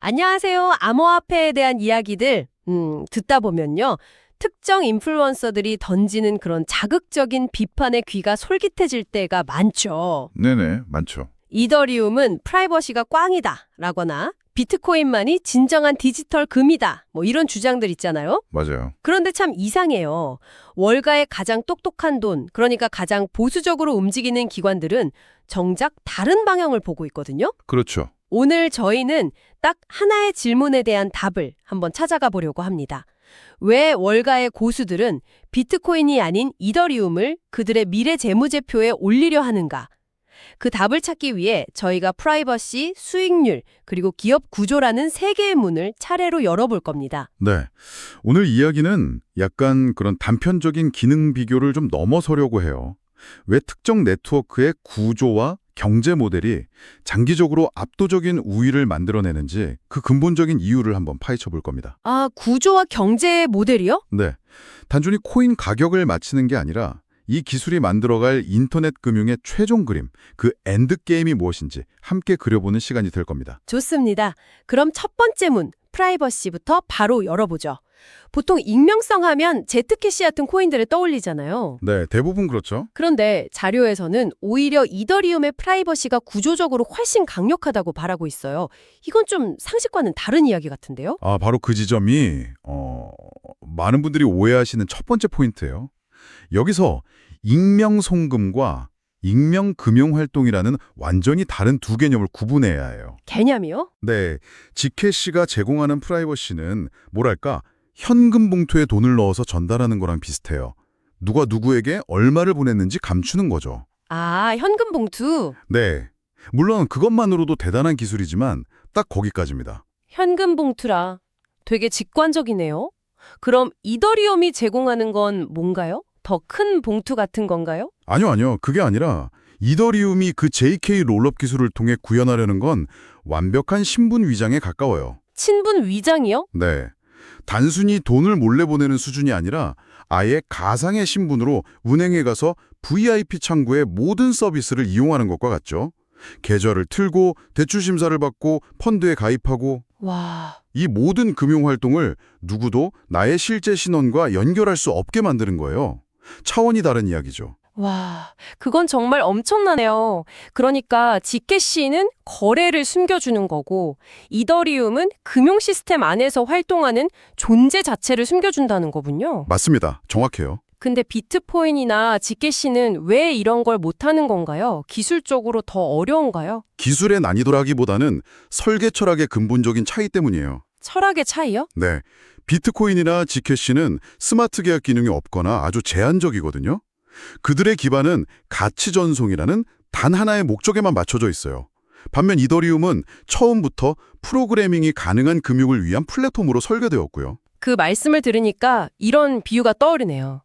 안녕하세요. 암호화폐에 대한 이야기들 음, 듣다 보면요. 특정 인플루언서들이 던지는 그런 자극적인 비판의 귀가 솔깃해질 때가 많죠. 네네, 많죠. 이더리움은 프라이버시가 꽝이다 라거나 비트코인만이 진정한 디지털 금이다 뭐 이런 주장들 있잖아요. 맞아요. 그런데 참 이상해요. 월가의 가장 똑똑한 돈, 그러니까 가장 보수적으로 움직이는 기관들은 정작 다른 방향을 보고 있거든요. 그렇죠. 오늘 저희는 딱 하나의 질문에 대한 답을 한번 찾아가 보려고 합니다. 왜 월가의 고수들은 비트코인이 아닌 이더리움을 그들의 미래 재무제표에 올리려 하는가? 그 답을 찾기 위해 저희가 프라이버시, 수익률, 그리고 기업 구조라는 세 개의 문을 차례로 열어볼 겁니다. 네. 오늘 이야기는 약간 그런 단편적인 기능 비교를 좀 넘어서려고 해요. 왜 특정 네트워크의 구조와 경제 모델이 장기적으로 압도적인 우위를 만들어내는지 그 근본적인 이유를 한번 파헤쳐 볼 겁니다. 아, 구조와 경제 모델이요? 네. 단순히 코인 가격을 맞히는 게 아니라 이 기술이 만들어갈 인터넷 금융의 최종 그림, 그 엔드게임이 무엇인지 함께 그려보는 시간이 될 겁니다. 좋습니다. 그럼 첫 번째 문, 프라이버시부터 바로 열어보죠. 보통 익명성 하면 제트캐시 같은 코인들을 떠올리잖아요. 네, 대부분 그렇죠. 그런데 자료에서는 오히려 이더리움의 프라이버시가 구조적으로 훨씬 강력하다고 말하고 있어요. 이건 좀 상식과는 다른 이야기 같은데요? 아, 바로 그 지점이 어, 많은 분들이 오해하시는 첫 번째 포인트예요. 여기서 익명 송금과 익명 금융 활동이라는 완전히 다른 두 개념을 구분해야 해요. 개념이요? 네, 지캐시가 제공하는 프라이버시는 뭐랄까 현금 봉투에 돈을 넣어서 전달하는 거랑 비슷해요. 누가 누구에게 얼마를 보냈는지 감추는 거죠. 아, 현금 봉투. 네, 물론 그것만으로도 대단한 기술이지만 딱 거기까지입니다. 현금 봉투라. 되게 직관적이네요. 그럼 이더리움이 제공하는 건 뭔가요? 더 큰 봉투 같은 건가요? 아니요, 아니요. 그게 아니라 이더리움이 그 JK 롤업 기술을 통해 구현하려는 건 완벽한 신분 위장에 가까워요. 친분 위장이요? 네. 단순히 돈을 몰래 보내는 수준이 아니라 아예 가상의 신분으로 은행에 가서 VIP 창구의 모든 서비스를 이용하는 것과 같죠. 계좌를 틀고 대출 심사를 받고 펀드에 가입하고 와, 이 모든 금융 활동을 누구도 나의 실제 신원과 연결할 수 없게 만드는 거예요. 차원이 다른 이야기죠. 와, 그건 정말 엄청나네요. 그러니까 지캐시는 거래를 숨겨주는 거고, 이더리움은 금융 시스템 안에서 활동하는 존재 자체를 숨겨준다는 거군요. 맞습니다. 정확해요. 근데 비트코인이나 지캐시는 왜 이런 걸 못하는 건가요? 기술적으로 더 어려운가요? 기술의 난이도라기보다는 설계 철학의 근본적인 차이 때문이에요. 철학의 차이요? 네. 비트코인이나 지캐시는 스마트 계약 기능이 없거나 아주 제한적이거든요. 그들의 기반은 가치 전송이라는 단 하나의 목적에만 맞춰져 있어요. 반면 이더리움은 처음부터 프로그래밍이 가능한 금융을 위한 플랫폼으로 설계되었고요. 그 말씀을 들으니까 이런 비유가 떠오르네요.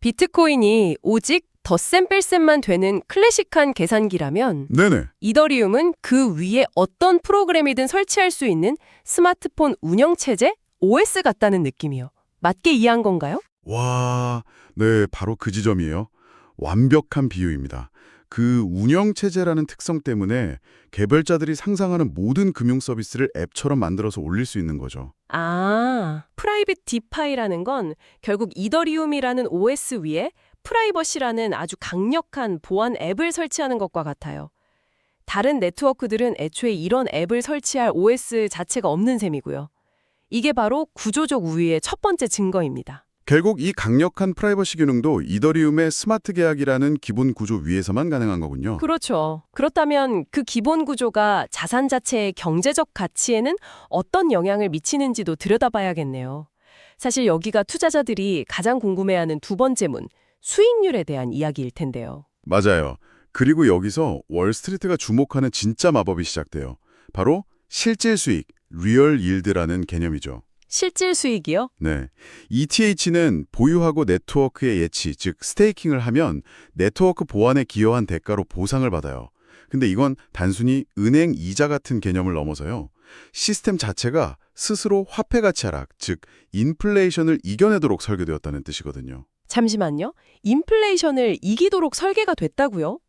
비트코인이 오직 덧셈 뺄셈만 되는 클래식한 계산기라면 네네. 이더리움은 그 위에 어떤 프로그램이든 설치할 수 있는 스마트폰 운영체제 OS 같다는 느낌이요. 맞게 이해한 건가요? 와, 네, 바로 그 지점이에요. 완벽한 비유입니다. 그 운영체제라는 특성 때문에 개별자들이 상상하는 모든 금융 서비스를 앱처럼 만들어서 올릴 수 있는 거죠. 아, 프라이빗 디파이라는 건 결국 이더리움이라는 OS 위에 프라이버시라는 아주 강력한 보안 앱을 설치하는 것과 같아요. 다른 네트워크들은 애초에 이런 앱을 설치할 OS 자체가 없는 셈이고요. 이게 바로 구조적 우위의 첫 번째 증거입니다. 결국 이 강력한 프라이버시 기능도 이더리움의 스마트 계약이라는 기본 구조 위에서만 가능한 거군요. 그렇죠. 그렇다면 그 기본 구조가 자산 자체의 경제적 가치에는 어떤 영향을 미치는지도 들여다봐야겠네요. 사실 여기가 투자자들이 가장 궁금해하는 두 번째 문, 수익률에 대한 이야기일 텐데요. 맞아요. 그리고 여기서 월스트리트가 주목하는 진짜 마법이 시작돼요. 바로 실질 수익, 리얼 일드라는 개념이죠. 실질 수익이요? 네. ETH는 보유하고 네트워크의 예치, 즉 스테이킹을 하면 네트워크 보안에 기여한 대가로 보상을 받아요. 근데 이건 단순히 은행 이자 같은 개념을 넘어서요. 시스템 자체가 스스로 화폐 가치 하락, 즉 인플레이션을 이겨내도록 설계되었다는 뜻이거든요. 잠시만요. 인플레이션을 이기도록 설계가 됐다고요?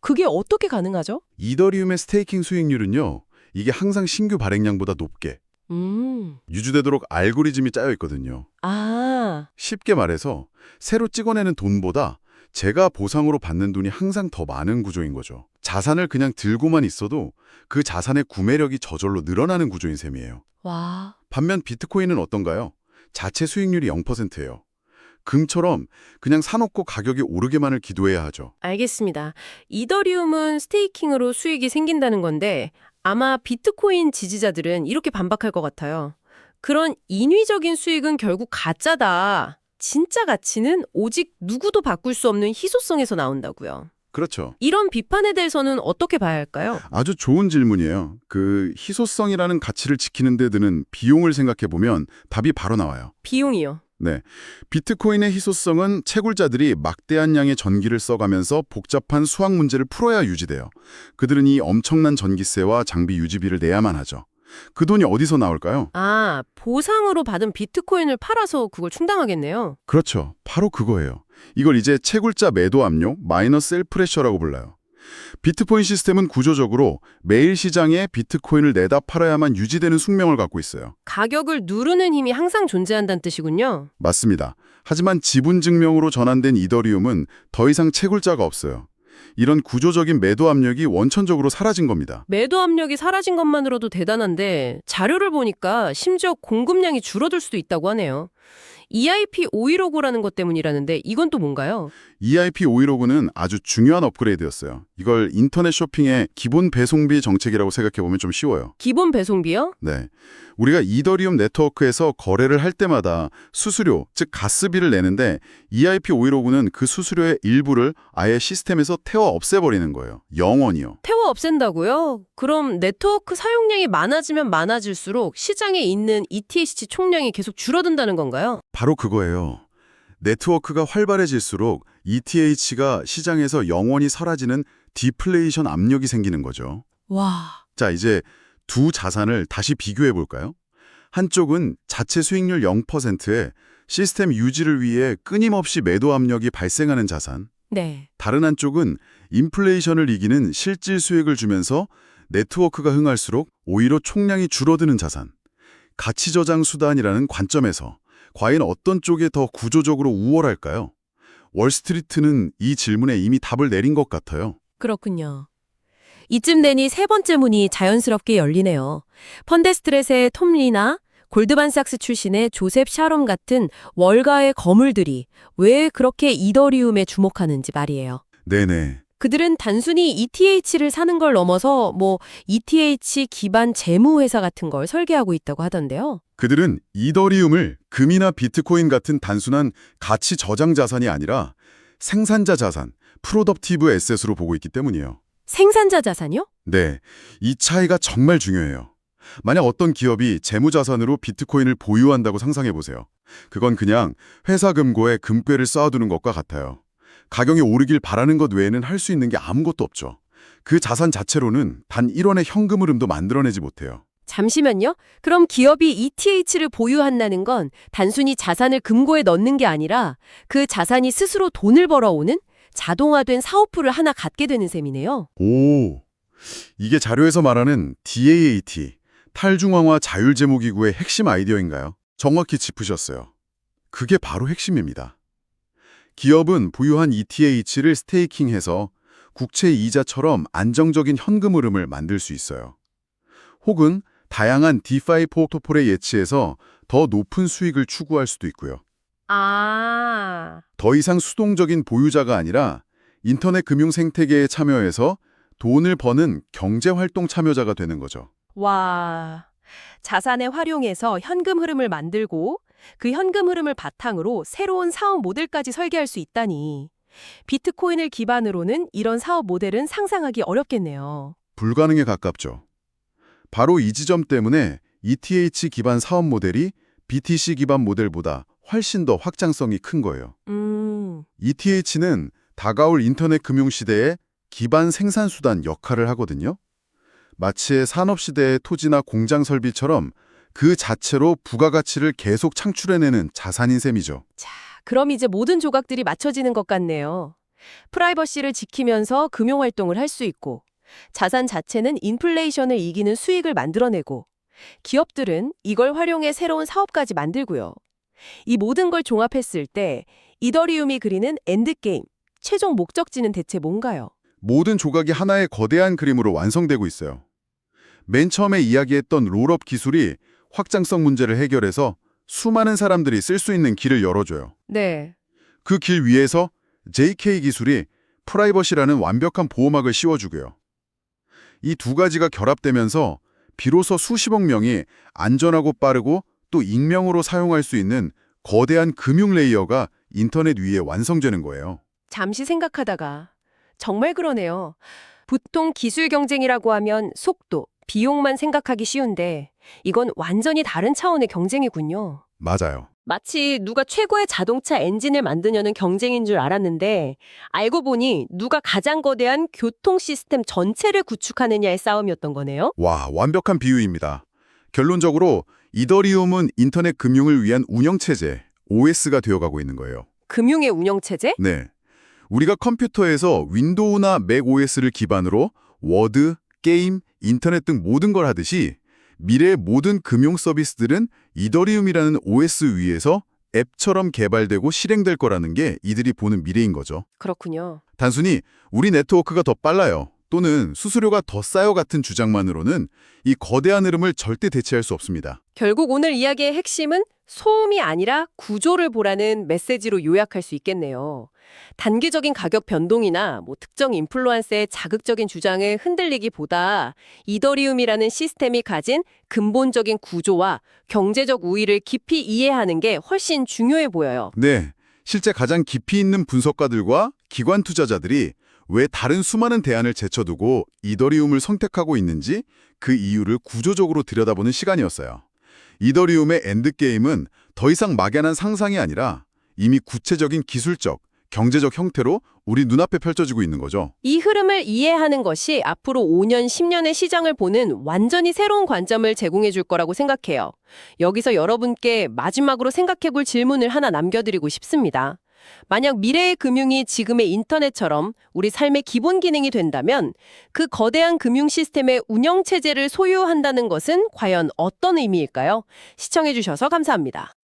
그게 어떻게 가능하죠? 이더리움의 스테이킹 수익률은요. 이게 항상 신규 발행량보다 높게 음. 유지되도록 알고리즘이 짜여 있거든요. 아, 쉽게 말해서 새로 찍어내는 돈보다 제가 보상으로 받는 돈이 항상 더 많은 구조인 거죠. 자산을 그냥 들고만 있어도 그 자산의 구매력이 저절로 늘어나는 구조인 셈이에요. 와. 반면 비트코인은 어떤가요? 자체 수익률이 0%예요. 금처럼 그냥 사놓고 가격이 오르게만을 기도해야 하죠. 알겠습니다. 이더리움은 스테이킹으로 수익이 생긴다는 건데 아마 비트코인 지지자들은 이렇게 반박할 것 같아요. 그런 인위적인 수익은 결국 가짜다. 진짜 가치는 오직 누구도 바꿀 수 없는 희소성에서 나온다고요. 그렇죠. 이런 비판에 대해서는 어떻게 봐야 할까요? 아주 좋은 질문이에요. 그 희소성이라는 가치를 지키는 데 드는 비용을 생각해 보면 답이 바로 나와요. 비용이요. 네. 비트코인의 희소성은 채굴자들이 막대한 양의 전기를 써가면서 복잡한 수학 문제를 풀어야 유지돼요. 그들은 이 엄청난 전기세와 장비 유지비를 내야만 하죠. 그 돈이 어디서 나올까요? 아, 보상으로 받은 비트코인을 팔아서 그걸 충당하겠네요. 그렇죠. 바로 그거예요. 이걸 이제 채굴자 매도 압력, 마이너 셀 프레셔라고 불러요. 비트코인 시스템은 구조적으로 매일 시장에 비트코인을 내다 팔아야만 유지되는 숙명을 갖고 있어요. 가격을 누르는 힘이 항상 존재한다는 뜻이군요. 맞습니다. 하지만 지분 증명으로 전환된 이더리움은 더 이상 채굴자가 없어요. 이런 구조적인 매도 압력이 원천적으로 사라진 겁니다. 매도 압력이 사라진 것만으로도 대단한데 자료를 보니까 심지어 공급량이 줄어들 수도 있다고 하네요. EIP 515라는 것 때문이라는데 이건 또 뭔가요? EIP 515는 아주 중요한 업그레이드였어요. 이걸 인터넷 쇼핑의 기본 배송비 정책이라고 생각해보면 좀 쉬워요. 기본 배송비요? 네. 우리가 이더리움 네트워크에서 거래를 할 때마다 수수료, 즉 가스비를 내는데 EIP 515는 그 수수료의 일부를 아예 시스템에서 태워 없애버리는 거예요. 영원히요. 태워 없앤다고요? 그럼 네트워크 사용량이 많아지면 많아질수록 시장에 있는 ETH 총량이 계속 줄어든다는 건가요? 바로 그거예요. 네트워크가 활발해질수록 ETH가 시장에서 영원히 사라지는 디플레이션 압력이 생기는 거죠. 와, 자, 이제 두 자산을 다시 비교해 볼까요? 한쪽은 자체 수익률 0%에 시스템 유지를 위해 끊임없이 매도 압력이 발생하는 자산. 네. 다른 한쪽은 인플레이션을 이기는 실질 수익을 주면서 네트워크가 흥할수록 오히려 총량이 줄어드는 자산. 가치 저장 수단이라는 관점에서 과연 어떤 쪽에 더 구조적으로 우월할까요? 월스트리트는 이 질문에 이미 답을 내린 것 같아요. 그렇군요. 이쯤 되니 세 번째 문이 자연스럽게 열리네요. 펀데스트렛의 톰 리나, 골드만삭스 출신의 조셉 샤롬 같은 월가의 거물들이 왜 그렇게 이더리움에 주목하는지 말이에요. 네네. 그들은 단순히 ETH를 사는 걸 넘어서 뭐 ETH 기반 재무회사 같은 걸 설계하고 있다고 하던데요. 그들은 이더리움을 금이나 비트코인 같은 단순한 가치 저장 자산이 아니라 생산자 자산, 프로덕티브 에셋으로 보고 있기 때문이에요. 생산자 자산이요? 네, 이 차이가 정말 중요해요. 만약 어떤 기업이 재무자산으로 비트코인을 보유한다고 상상해 보세요. 그건 그냥 회사 금고에 금괴를 쌓아두는 것과 같아요. 가격이 오르길 바라는 것 외에는 할 수 있는 게 아무것도 없죠. 그 자산 자체로는 단 1원의 현금 흐름도 만들어내지 못해요. 잠시만요. 그럼 기업이 ETH를 보유한다는 건 단순히 자산을 금고에 넣는 게 아니라 그 자산이 스스로 돈을 벌어오는 자동화된 사업부를 하나 갖게 되는 셈이네요. 오, 이게 자료에서 말하는 DAAT, 탈중앙화 자율재무기구의 핵심 아이디어인가요? 정확히 짚으셨어요. 그게 바로 핵심입니다. 기업은 보유한 ETH를 스테이킹해서 국채 이자처럼 안정적인 현금 흐름을 만들 수 있어요. 혹은 다양한 디파이 포트폴에 예치해서 더 높은 수익을 추구할 수도 있고요. 아. 더 이상 수동적인 보유자가 아니라 인터넷 금융 생태계에 참여해서 돈을 버는 경제활동 참여자가 되는 거죠. 와. 자산에 활용해서 현금 흐름을 만들고 그 현금 흐름을 바탕으로 새로운 사업 모델까지 설계할 수 있다니. 비트코인을 기반으로는 이런 사업 모델은 상상하기 어렵겠네요. 불가능에 가깝죠. 바로 이 지점 때문에 ETH 기반 사업 모델이 BTC 기반 모델보다 훨씬 더 확장성이 큰 거예요. 음. ETH는 다가올 인터넷 금융 시대의 기반 생산 수단 역할을 하거든요. 마치 산업 시대의 토지나 공장 설비처럼 그 자체로 부가가치를 계속 창출해내는 자산인 셈이죠. 자, 그럼 이제 모든 조각들이 맞춰지는 것 같네요. 프라이버시를 지키면서 금융 활동을 할 수 있고 자산 자체는 인플레이션을 이기는 수익을 만들어내고 기업들은 이걸 활용해 새로운 사업까지 만들고요. 이 모든 걸 종합했을 때 이더리움이 그리는 엔드게임, 최종 목적지는 대체 뭔가요? 모든 조각이 하나의 거대한 그림으로 완성되고 있어요. 맨 처음에 이야기했던 롤업 기술이 확장성 문제를 해결해서 수많은 사람들이 쓸 수 있는 길을 열어줘요. 네. 그 길 위에서 JK 기술이 프라이버시라는 완벽한 보호막을 씌워주고요. 이 두 가지가 결합되면서 비로소 수십억 명이 안전하고 빠르고 또 익명으로 사용할 수 있는 거대한 금융 레이어가 인터넷 위에 완성되는 거예요. 잠시 생각하다가 정말 그러네요. 보통 기술 경쟁이라고 하면 속도, 비용만 생각하기 쉬운데 이건 완전히 다른 차원의 경쟁이군요. 맞아요. 마치 누가 최고의 자동차 엔진을 만드냐는 경쟁인 줄 알았는데 알고 보니 누가 가장 거대한 교통 시스템 전체를 구축하느냐의 싸움이었던 거네요. 와, 완벽한 비유입니다. 결론적으로 이더리움은 인터넷 금융을 위한 운영체제, OS가 되어가고 있는 거예요. 금융의 운영 체제? 네. 우리가 컴퓨터에서 윈도우나 맥 OS를 기반으로 워드, 게임, 인터넷 등 모든 걸 하듯이 미래의 모든 금융 서비스들은 이더리움이라는 OS 위에서 앱처럼 개발되고 실행될 거라는 게 이들이 보는 미래인 거죠. 그렇군요. 단순히 우리 네트워크가 더 빨라요. 또는 수수료가 더 싸요 같은 주장만으로는 이 거대한 흐름을 절대 대체할 수 없습니다. 결국 오늘 이야기의 핵심은 소음이 아니라 구조를 보라는 메시지로 요약할 수 있겠네요. 단기적인 가격 변동이나 뭐 특정 인플루언서의 자극적인 주장을 흔들리기보다 이더리움이라는 시스템이 가진 근본적인 구조와 경제적 우위를 깊이 이해하는 게 훨씬 중요해 보여요. 네, 실제 가장 깊이 있는 분석가들과 기관 투자자들이 왜 다른 수많은 대안을 제쳐두고 이더리움을 선택하고 있는지 그 이유를 구조적으로 들여다보는 시간이었어요. 이더리움의 엔드게임은 더 이상 막연한 상상이 아니라 이미 구체적인 기술적, 경제적 형태로 우리 눈앞에 펼쳐지고 있는 거죠. 이 흐름을 이해하는 것이 앞으로 5년, 10년의 시장을 보는 완전히 새로운 관점을 제공해 줄 거라고 생각해요. 여기서 여러분께 마지막으로 생각해 볼 질문을 하나 남겨드리고 싶습니다. 만약 미래의 금융이 지금의 인터넷처럼 우리 삶의 기본 기능이 된다면 그 거대한 금융 시스템의 운영 체제를 소유한다는 것은 과연 어떤 의미일까요? 시청해 주셔서 감사합니다.